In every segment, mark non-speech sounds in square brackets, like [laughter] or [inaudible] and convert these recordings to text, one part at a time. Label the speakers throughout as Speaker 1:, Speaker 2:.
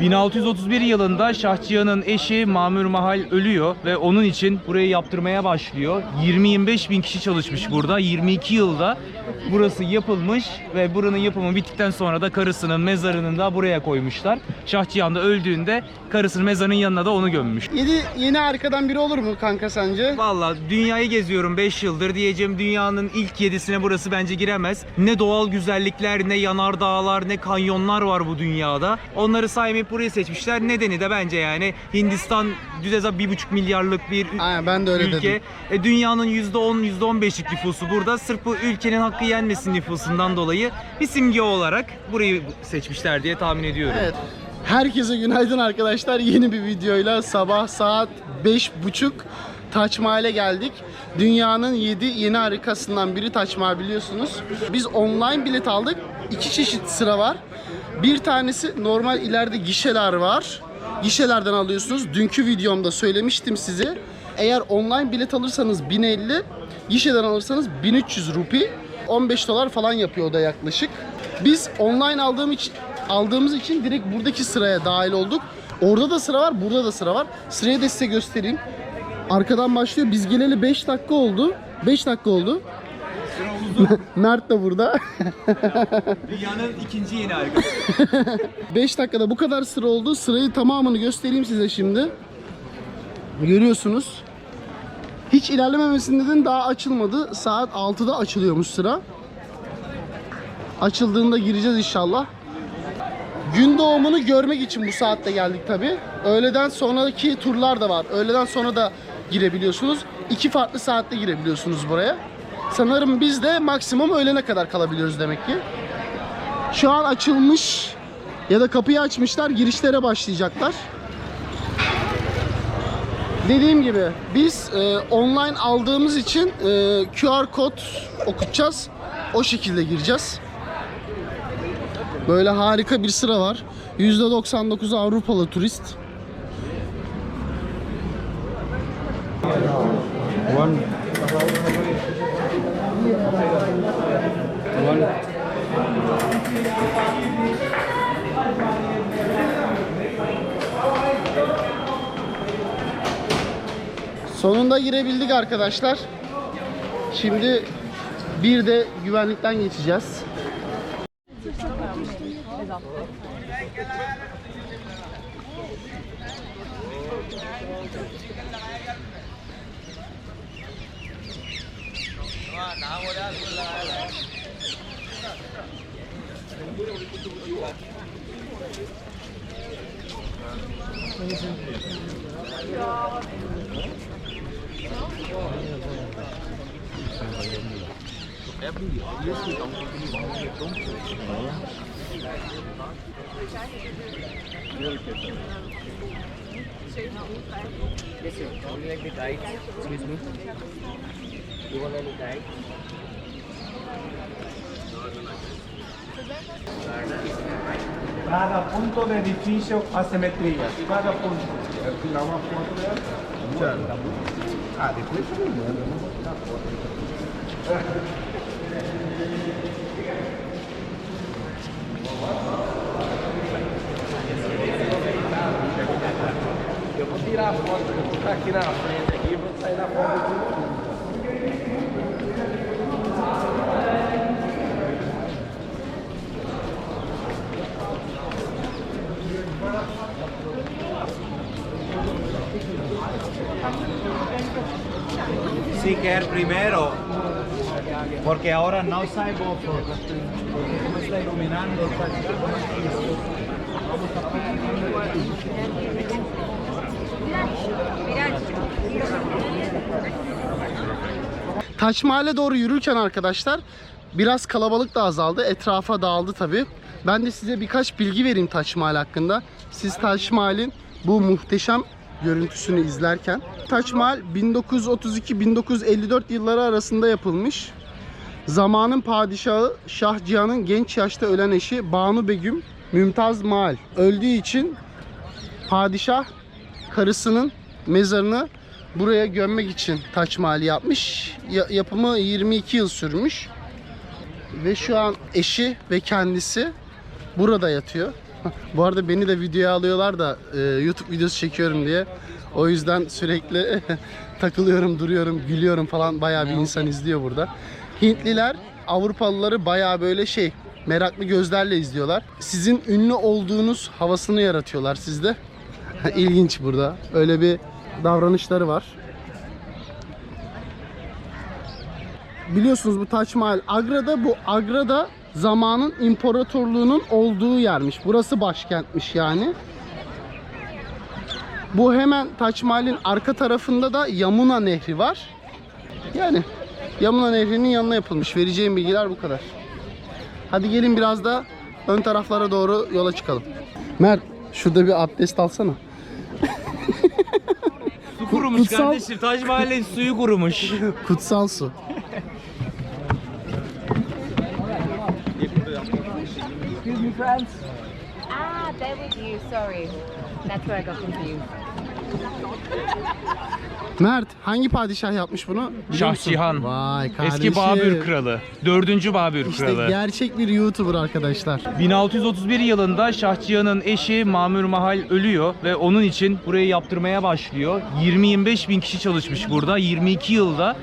Speaker 1: 1631 yılında Şah Cihan'ın eşi Mamur Mahal ölüyor ve onun için burayı yaptırmaya başlıyor. 20-25 bin kişi çalışmış burada. 22 yılda burası yapılmış ve buranın yapımı bittikten sonra da karısının mezarını da buraya koymuşlar. Şah Cihan da öldüğünde karısının mezarının yanına da onu gömmüş.
Speaker 2: 7 yeni harikadan biri olur mu kanka sence?
Speaker 1: Valla dünyayı geziyorum 5 yıldır diyeceğim dünyanın ilk yedisine burası bence giremez. Ne doğal güzellikler, ne yanardağlar, ne kanyonlar var bu dünyada. Onları saymayıp burayı seçmişler. Nedeni de bence yani Hindistan düz hesap 1,5 milyarlık bir ü-
Speaker 2: Aynen ben de öyle
Speaker 1: ülke.
Speaker 2: dedim.
Speaker 1: E, dünyanın %10, %15'lik nüfusu burada. Sırf bu ülkenin hakkı yenmesin nüfusundan dolayı bir simge olarak burayı seçmişler diye tahmin ediyorum.
Speaker 2: Evet. Herkese günaydın arkadaşlar. Yeni bir videoyla sabah saat 5.30 Taç Mahal'e geldik. Dünyanın 7 yeni harikasından biri Taç Mahal biliyorsunuz. Biz online bilet aldık. İki çeşit sıra var. Bir tanesi normal ileride gişeler var. Gişelerden alıyorsunuz. Dünkü videomda söylemiştim size. Eğer online bilet alırsanız 1050, gişeden alırsanız 1300 rupi. 15 dolar falan yapıyor o da yaklaşık. Biz online aldığım için aldığımız için direkt buradaki sıraya dahil olduk. Orada da sıra var, burada da sıra var. Sırayı da size göstereyim. Arkadan başlıyor. Biz geleli 5 dakika oldu. 5 dakika oldu. Mert de burada. [laughs]
Speaker 1: Dünyanın ikinci yeni harikası.
Speaker 2: 5 [laughs] dakikada bu kadar sıra oldu. Sırayı tamamını göstereyim size şimdi. Görüyorsunuz. Hiç ilerlememesinin nedeni daha açılmadı. Saat 6'da açılıyormuş sıra. Açıldığında gireceğiz inşallah. Gün doğumunu görmek için bu saatte geldik tabi. Öğleden sonraki turlar da var. Öğleden sonra da girebiliyorsunuz. İki farklı saatte girebiliyorsunuz buraya. Sanırım biz de maksimum öğlene kadar kalabiliyoruz demek ki. Şu an açılmış ya da kapıyı açmışlar girişlere başlayacaklar. Dediğim gibi biz e, online aldığımız için e, QR kod okutacağız. O şekilde gireceğiz. Böyle harika bir sıra var. %99 Avrupalı turist. Sonunda girebildik arkadaşlar. Şimdi bir de güvenlikten geçeceğiz.
Speaker 3: Yes, sir. Would you like the guide? Excuse me. You want any guide?
Speaker 4: Cada punto de edificio hace metría. Cada punto. Ah, depois eu me eu não vou tirar foto.
Speaker 5: as outras, primero, porque ahora no sai bofo, como está iluminando.
Speaker 2: Taç Mahal'e doğru yürürken arkadaşlar biraz kalabalık da azaldı. Etrafa dağıldı tabi. Ben de size birkaç bilgi vereyim Taç Mahal hakkında. Siz Taç Mahal'in bu muhteşem görüntüsünü izlerken. Taç Mahal 1932-1954 yılları arasında yapılmış. Zamanın padişahı Şah Cihan'ın genç yaşta ölen eşi Banu Begüm Mümtaz Mahal öldüğü için padişah karısının mezarını buraya gömmek için Taç Mahal'i yapmış. Ya- yapımı 22 yıl sürmüş. Ve şu an eşi ve kendisi burada yatıyor. [laughs] Bu arada beni de videoya alıyorlar da e, YouTube videosu çekiyorum diye. O yüzden sürekli [laughs] takılıyorum, duruyorum, gülüyorum falan. Bayağı bir insan izliyor burada. Hintliler Avrupalıları bayağı böyle şey meraklı gözlerle izliyorlar. Sizin ünlü olduğunuz havasını yaratıyorlar sizde. [laughs] İlginç burada. Öyle bir davranışları var. Biliyorsunuz bu Taç Mahal Agra'da bu Agra'da zamanın imparatorluğunun olduğu yermiş. Burası başkentmiş yani. Bu hemen Taç Mahal'in arka tarafında da Yamuna Nehri var. Yani Yamuna Nehri'nin yanına yapılmış. Vereceğim bilgiler bu kadar. Hadi gelin biraz da ön taraflara doğru yola çıkalım. Mert şurada bir abdest alsana.
Speaker 1: Su kurumuş
Speaker 2: kutsal-
Speaker 1: kardeşim. Taş Mahalle'nin suyu kurumuş.
Speaker 2: Kutsal su.
Speaker 3: Excuse me, friends.
Speaker 6: Ah, there with you. Sorry. That's where I got confused.
Speaker 2: Mert hangi padişah yapmış bunu? Biliyor
Speaker 1: Şah
Speaker 2: musun?
Speaker 1: Cihan.
Speaker 2: Vay kardeşim.
Speaker 1: Eski Babür Kralı. 4. Babür
Speaker 2: İşte
Speaker 1: Kralı.
Speaker 2: gerçek bir YouTuber arkadaşlar.
Speaker 1: 1631 yılında Şah Cihan'ın eşi Mamür Mahal ölüyor ve onun için burayı yaptırmaya başlıyor. 20-25 bin kişi çalışmış burada. 22 yılda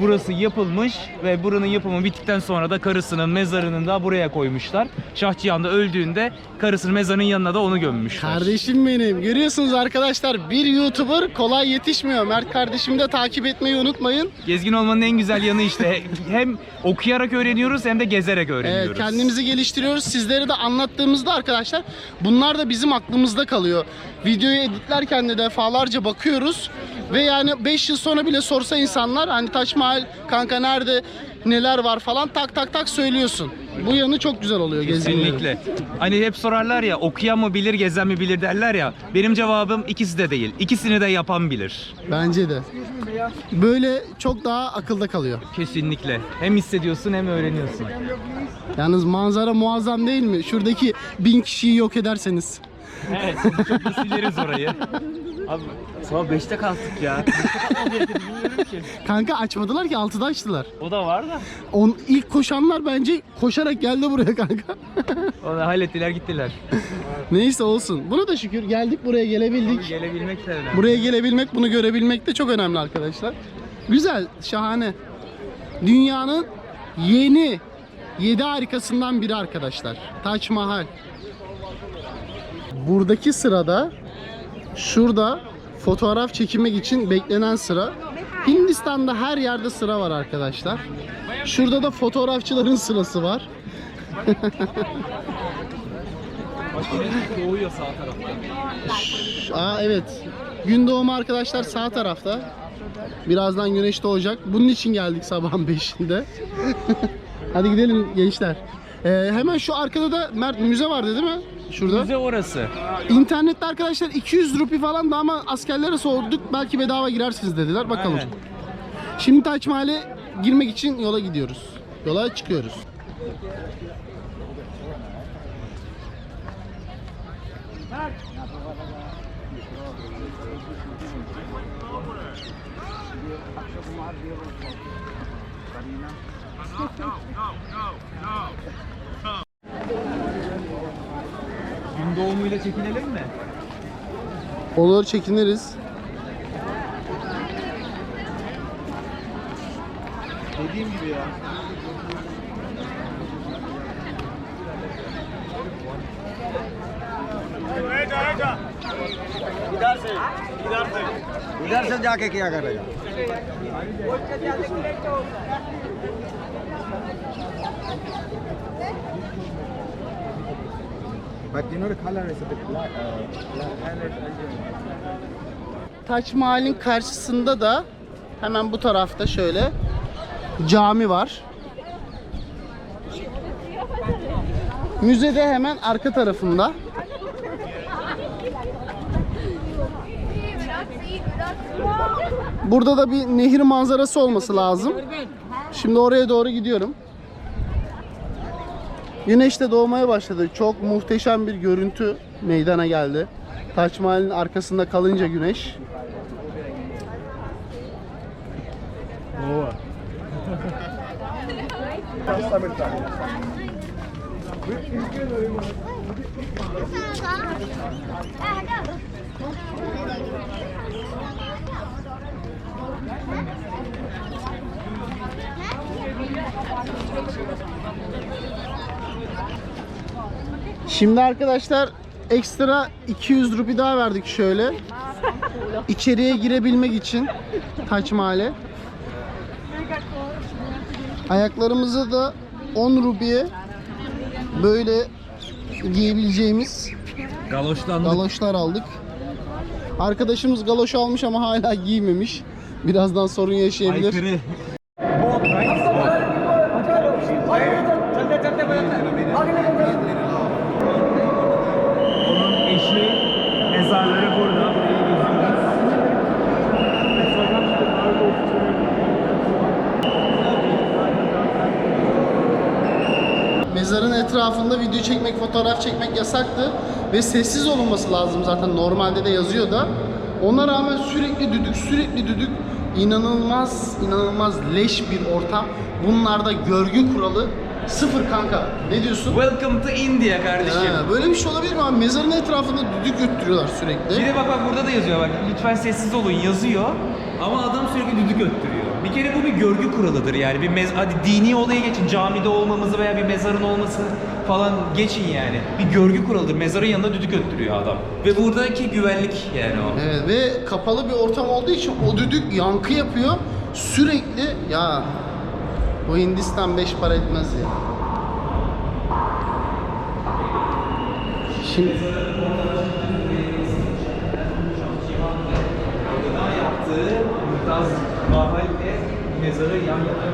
Speaker 1: burası yapılmış ve buranın yapımı bittikten sonra da karısının mezarını da buraya koymuşlar. Şah Cihan da öldüğünde karısının mezarının yanına da onu gömmüşler.
Speaker 2: Kardeşim benim. Görüyorsunuz arkadaşlar bir YouTuber kolay yetişmiyor. Mert kardeşimi de takip etmeyi unutmayın.
Speaker 1: Gezgin olmanın en güzel yanı işte hem okuyarak öğreniyoruz hem de gezerek öğreniyoruz.
Speaker 2: Evet, kendimizi geliştiriyoruz. Sizlere de anlattığımızda arkadaşlar bunlar da bizim aklımızda kalıyor. Videoyu editlerken de defalarca bakıyoruz. Ve yani 5 yıl sonra bile sorsa insanlar hani Taç Mahal kanka nerede neler var falan tak tak tak söylüyorsun. Bu yanı çok güzel oluyor gezginlerin.
Speaker 1: Kesinlikle. Hani hep sorarlar ya okuyan mı bilir, gezen mi bilir derler ya. Benim cevabım ikisi de değil. İkisini de yapan bilir.
Speaker 2: Bence de. Böyle çok daha akılda kalıyor.
Speaker 1: Kesinlikle. Hem hissediyorsun hem öğreniyorsun.
Speaker 2: Yalnız manzara muazzam değil mi? Şuradaki bin kişiyi yok ederseniz.
Speaker 1: Evet, çok sileriz orayı. Abi sabah 5'te kalktık ya. [laughs]
Speaker 2: Kanka açmadılar ki 6'da açtılar.
Speaker 1: O da var da.
Speaker 2: On, ilk koşanlar bence koşarak geldi buraya kanka.
Speaker 1: Onu hallettiler gittiler.
Speaker 2: Neyse olsun. Buna da şükür geldik buraya gelebildik.
Speaker 1: Gelebilmek de önemli.
Speaker 2: Buraya gelebilmek, bunu görebilmek de çok önemli arkadaşlar. Güzel, şahane. Dünyanın yeni 7 harikasından biri arkadaşlar. Taç Mahal. Buradaki sırada şurada fotoğraf çekilmek için beklenen sıra. Hindistan'da her yerde sıra var arkadaşlar. Şurada da fotoğrafçıların sırası var.
Speaker 1: Doğuyor. [laughs]
Speaker 2: Aa evet. Gün doğumu arkadaşlar sağ tarafta. Birazdan güneş doğacak. Bunun için geldik sabahın [laughs] 5'inde. [laughs] Hadi gidelim gençler. Ee, hemen şu arkada da Mert müze vardı değil mi? Şurada.
Speaker 1: Müze orası.
Speaker 2: İnternette arkadaşlar 200 rupi falan da ama askerlere sorduk. Belki bedava girersiniz dediler. Bakalım.
Speaker 1: Aynen.
Speaker 2: Şimdi Taç Mahal'e girmek için yola gidiyoruz. Yola çıkıyoruz.
Speaker 1: Gün doğumuyla çekinelim mi?
Speaker 2: Olur çekiniriz.
Speaker 5: Dediğim gibi ya. इधर से जाके क्या करेगा But you know the color is a bit black. Uh.
Speaker 2: Taç Mahal'in karşısında da hemen bu tarafta şöyle cami var. Müze de hemen arka tarafında. Burada da bir nehir manzarası olması lazım. Şimdi oraya doğru gidiyorum. Güneş de doğmaya başladı. Çok muhteşem bir görüntü meydana geldi. Taç Mahal'in arkasında kalınca güneş. Şimdi arkadaşlar ekstra 200 rupi daha verdik şöyle. İçeriye girebilmek için Taç Mahal'e. Ayaklarımızı da 10 rupiye böyle giyebileceğimiz
Speaker 1: Galoşlandık.
Speaker 2: galoşlar aldık. Arkadaşımız galoş almış ama hala giymemiş. Birazdan sorun yaşayabilir.
Speaker 1: Aykırı. Onun eşi mezarları burada. Burayı geziyoruz.
Speaker 2: Mezarın etrafında video çekmek, fotoğraf çekmek yasaktı ve sessiz olunması lazım zaten normalde de yazıyor da. Ona rağmen sürekli düdük, sürekli düdük. İnanılmaz, inanılmaz leş bir ortam. Bunlarda görgü kuralı sıfır kanka. Ne diyorsun?
Speaker 1: Welcome to India kardeşim.
Speaker 2: Ha, böyle bir şey olabilir mi abi? Mezarın etrafında düdük öttürüyorlar
Speaker 1: Bir
Speaker 2: sürekli.
Speaker 1: de bak bak burada da yazıyor bak lütfen sessiz olun yazıyor ama adam sürekli düdük öttürüyor. Bir kere bu bir görgü kuralıdır yani bir mez hadi dini olaya geçin camide olmamızı veya bir mezarın olması falan geçin yani. Bir görgü kuralıdır mezarın yanında düdük öttürüyor adam. Ve buradaki güvenlik yani o.
Speaker 2: Evet, ve kapalı bir ortam olduğu için o düdük yankı yapıyor. Sürekli ya bu Hindistan beş para etmez ya. Şimdi
Speaker 1: yaptığı Mümtaz Mahal mezarı yan yana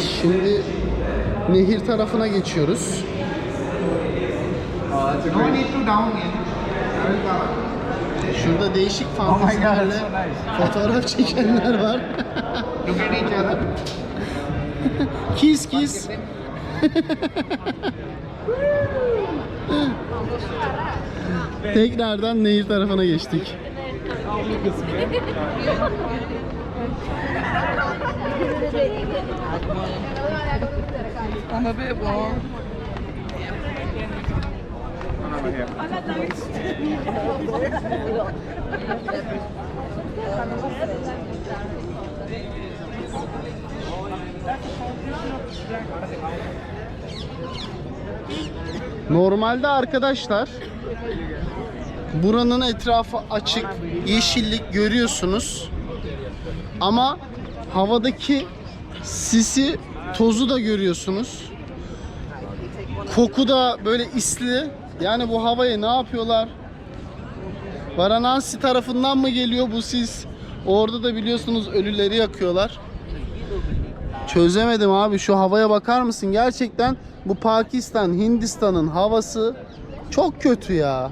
Speaker 2: şimdi nehir tarafına geçiyoruz. Şurada değişik fantezilerle fotoğraf çekenler var. Kiss kiss. Tekrardan nehir tarafına geçtik.
Speaker 3: I'm a bit warm.
Speaker 2: Normalde arkadaşlar buranın etrafı açık, yeşillik görüyorsunuz. Ama havadaki sisi, tozu da görüyorsunuz. Koku da böyle isli. Yani bu havaya ne yapıyorlar? Varanasi tarafından mı geliyor bu sis? Orada da biliyorsunuz ölüleri yakıyorlar. Çözemedim abi şu havaya bakar mısın? Gerçekten bu Pakistan, Hindistan'ın havası çok kötü ya.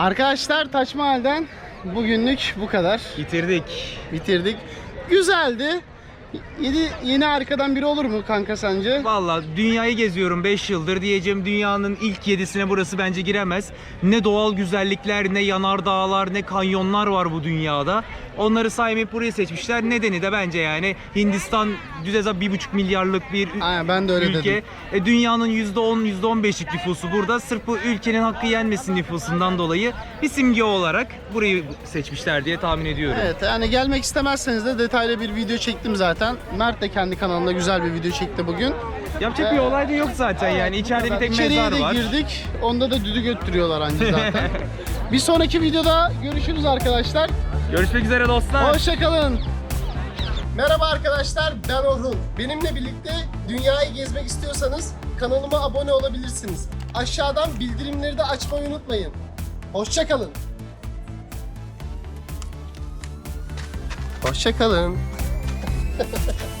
Speaker 2: Arkadaşlar Taç Mahal'den bugünlük bu kadar.
Speaker 1: Bitirdik.
Speaker 2: Bitirdik. Güzeldi. Yedi, yeni harikadan biri olur mu kanka sence?
Speaker 1: Valla dünyayı geziyorum 5 yıldır diyeceğim dünyanın ilk yedisine burası bence giremez. Ne doğal güzellikler, ne yanardağlar, ne kanyonlar var bu dünyada. Onları saymayıp burayı seçmişler. Nedeni de bence yani Hindistan düz hesap 1,5 milyarlık bir ü-
Speaker 2: Aynen ben de öyle
Speaker 1: ülke.
Speaker 2: dedim.
Speaker 1: E, dünyanın %10, %15'lik nüfusu burada. Sırf bu ülkenin hakkı yenmesin nüfusundan dolayı bir simge olarak burayı seçmişler diye tahmin ediyorum.
Speaker 2: Evet yani gelmek istemezseniz de detaylı bir video çektim zaten. Mert de kendi kanalında güzel bir video çekti bugün.
Speaker 1: Yapacak bir olay da yok zaten yani. İçeride bir tek
Speaker 2: İçeriye
Speaker 1: mezar
Speaker 2: de
Speaker 1: var.
Speaker 2: girdik. Onda da düdük öttürüyorlar anca [laughs] zaten. bir sonraki videoda görüşürüz arkadaşlar.
Speaker 1: Görüşmek üzere dostlar.
Speaker 2: Hoşçakalın. Merhaba arkadaşlar ben Orhun. Benimle birlikte dünyayı gezmek istiyorsanız kanalıma abone olabilirsiniz. Aşağıdan bildirimleri de açmayı unutmayın. Hoşçakalın. Hoşçakalın. [laughs]